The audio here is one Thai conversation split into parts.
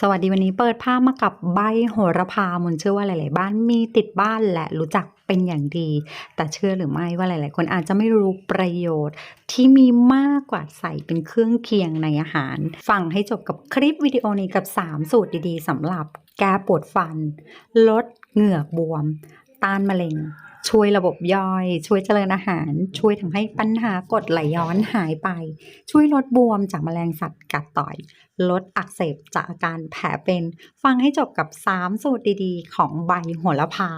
สวัสดีวันนี้เปิดภาพมากับใบโหระพามุนเชื่อว่าหลาย ๆ บ้านมีติดบ้านและรู้จักเป็นอย่างดี แต่เชื่อหรือไม่ว่าหลาย ๆ คนอาจจะไม่รู้ประโยชน์ ที่มีมากกว่าใส่เป็นเครื่องเคียงในอาหาร ฟังให้จบกับคลิปวิดีโอนี้กับ 3 สูตรดี ๆสำหรับแก้ปวดฟัน ลดเหงือกบวม ต้านมะเร็ง ช่วยระบบย่อย ช่วยเจริญอาหาร ช่วยทำให้ปัญหากรดไหลย้อนหายไป ช่วยลดบวมจากแมลงสัตว์กัดต่อย ลดอักเสบจากอาการแผลเป็น ฟังให้จบกับ 3 สูตรดีๆ ของใบโหระพา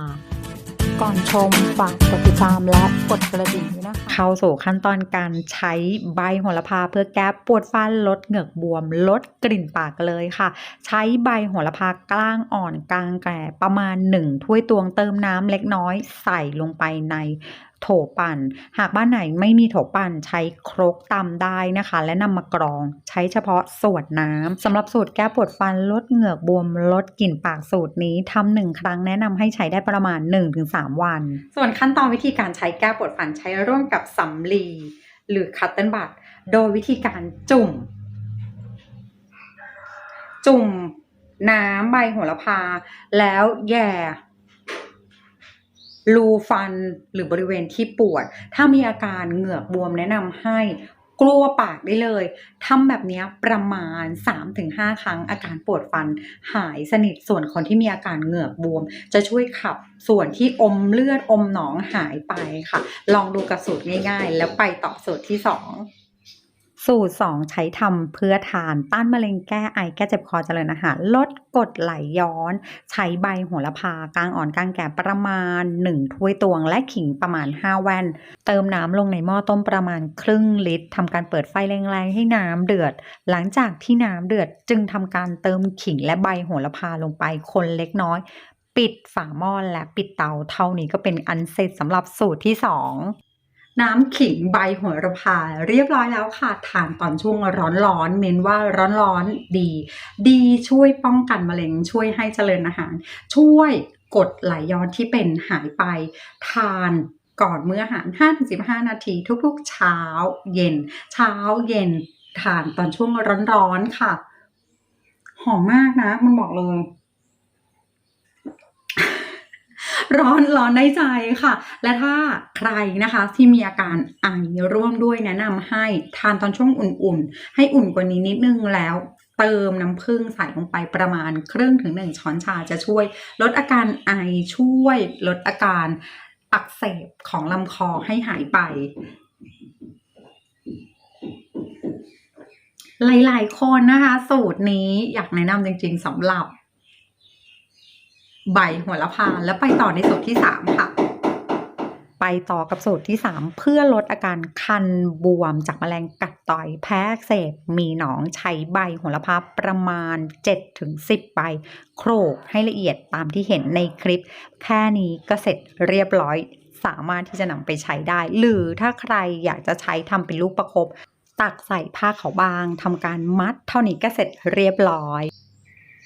ก่อนชมฝากกดติดตามและกดกระดิ่งด้วยนะคะ เข้าสู่ขั้นตอนการใช้ใบโหระพาเพื่อแก้ปวดฟันลดเหงือกบวม ลดกลิ่นปากเลยค่ะ ใช้ใบโหระพากล้างอ่อนกลางแก่ประมาณ 1 ถ้วยตวงเติมน้ำเล็กน้อยใส่ลงไปใน โถปั่น หากบ้านไหนไม่มีโถปั่นใช้ครกตำได้นะคะ และนำมากรอง ใช้เฉพาะส่วนน้ำสำหรับสูตรแก้ปวดฟันลดเหงือกบวมลดกลิ่นปากสูตรนี้ทำหนึ่งครั้งแนะนำให้ใช้ได้ประมาณ 1-3 วัน ส่วนขั้นตอนวิธีการใช้แก้ปวดฟันใช้ร่วมกับสำลีหรือคัตเติลบัตโดยวิธีการจุ่ม จุ่มน้ำใบโหระพา แล้วแย่ รูฟันหรือบริเวณที่ปวด ถ้ามีอาการเหงือกบวมแนะนำให้กลัวปากได้เลย ทำแบบนี้ประมาณ 3-5 ครั้งอาการปวดฟันหายสนิท ส่วนคนที่มีอาการเหงือกบวม จะช่วยขับส่วนที่อมเลือดอมหนองหายไปค่ะ ลองดูกับสูตรง่าย ๆ แล้วไปต่อสูตรที่ 2 สูตร 2 ใช้ทำเพื่อทานต้านมะเร็งแก้ไอแก้เจ็บคอเจริญอาหาร ลดกรดไหลย้อน ใช้ใบโหระพากลางอ่อนกลางแก่ประมาณ 1 ถ้วยตวง และขิงประมาณ 5 แว่น เติมน้ำลงในหม้อต้มประมาณครึ่งลิตรทำการเปิดไฟแรงๆให้น้ำเดือด หลังจากที่น้ำเดือดจึงทำการเติมขิงและใบโหระพาลงไปคนเล็กน้อย ปิดฝาหม้อและปิดเตาเท่านี้ก็เป็นอันเสร็จสำหรับสูตรที่ 2 น้ำขิงใบโหระพา เรียบร้อยแล้วค่ะทานตอนช่วงร้อนๆเน้นว่าร้อนๆดี ดีช่วยป้องกันมะเร็งช่วยให้เจริญอาหาร ช่วยกดไหลย้อนที่เป็นหายไป ทานก่อนเมื้ออาหาร 5-15 นาทีทุกๆ เช้าเย็น เช้าเย็นทานตอนช่วงร้อนๆค่ะ หอมมากนะ มันบอกเลย ร้อนร้อนในใจค่ะ และถ้าใครนะคะที่มีอาการไอร่วมด้วยแนะนำให้ทานตอนช่วงอุ่นๆ ให้อุ่นกว่านี้นิดนึงแล้วเติมน้ำผึ้งใส่ลงไปประมาณครึ่งถึงหนึ่งช้อนชาจะช่วย ลดอาการไอช่วยลดอาการอักเสบของลำคอให้หายไป หลาย ๆ คนนะคะ สูตรนี้อยากแนะนำจริง ๆสำหรับ ใบหัวละพาแล้วไปต่อในสูตรที่ 3 ค่ะ ไปต่อกับสูตรที่ 3 เพื่อลดอาการคันบวมจากแมลงกัดต่อยแพ้เสบมีหนองใช้ใบโหระพาประมาณ 7-10 ใบโขลกให้ละเอียดตามที่เห็นในคลิป แค่นี้ก็เสร็จเรียบร้อยสามารถที่จะนำไปใช้ได้ หรือถ้าใครอยากจะใช้ทำเป็นลูกประคบตักใส่ผ้าขาวบางทำการมัดเท่านี้ก็เสร็จเรียบร้อย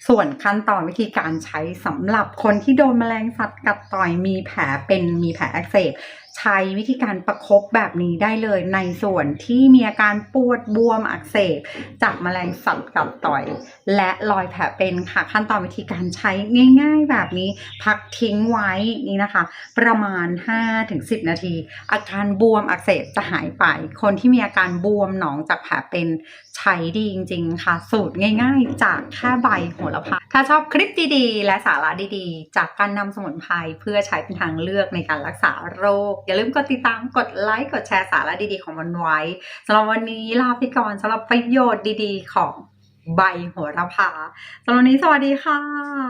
ส่วนขั้นตอนวิธีการใช้สำหรับคนที่โดนแมลงสัตว์กัดต่อยมีแผลเป็นมีแผลอักเสบ ใช้วิธีการประคบแบบนี้ได้เลยในส่วนที่มีอาการปวดบวมอักเสบ จากแมลงสัตว์กัดต่อย และรอยแผลเป็นค่ะ ขั้นตอนวิธีการใช้ง่าย ๆ แบบนี้ พักทิ้งไว้นี่นะคะ ประมาณ 5-10 นาที อาการบวมอักเสบจะหายไป คนที่มีอาการบวมหนองจากแผลเป็นใช้ดีจริง ๆ ค่ะ สูตรง่าย ๆ จากแค่ใบโหระพาถ้าชอบคลิปดีๆ และสาระดีๆ จากการนำสมุนไพรเพื่อใช้เป็นทางเลือกในการรักษาโรคอย่าลืมกดติดตามกดไลค์กดแชร์สาระดีๆของมันไว้สำหรับวันนี้ลาไปก่อนสำหรับประโยชน์ดีๆ ของใบโหระพาสำหรับวันนี้สวัสดีค่ะ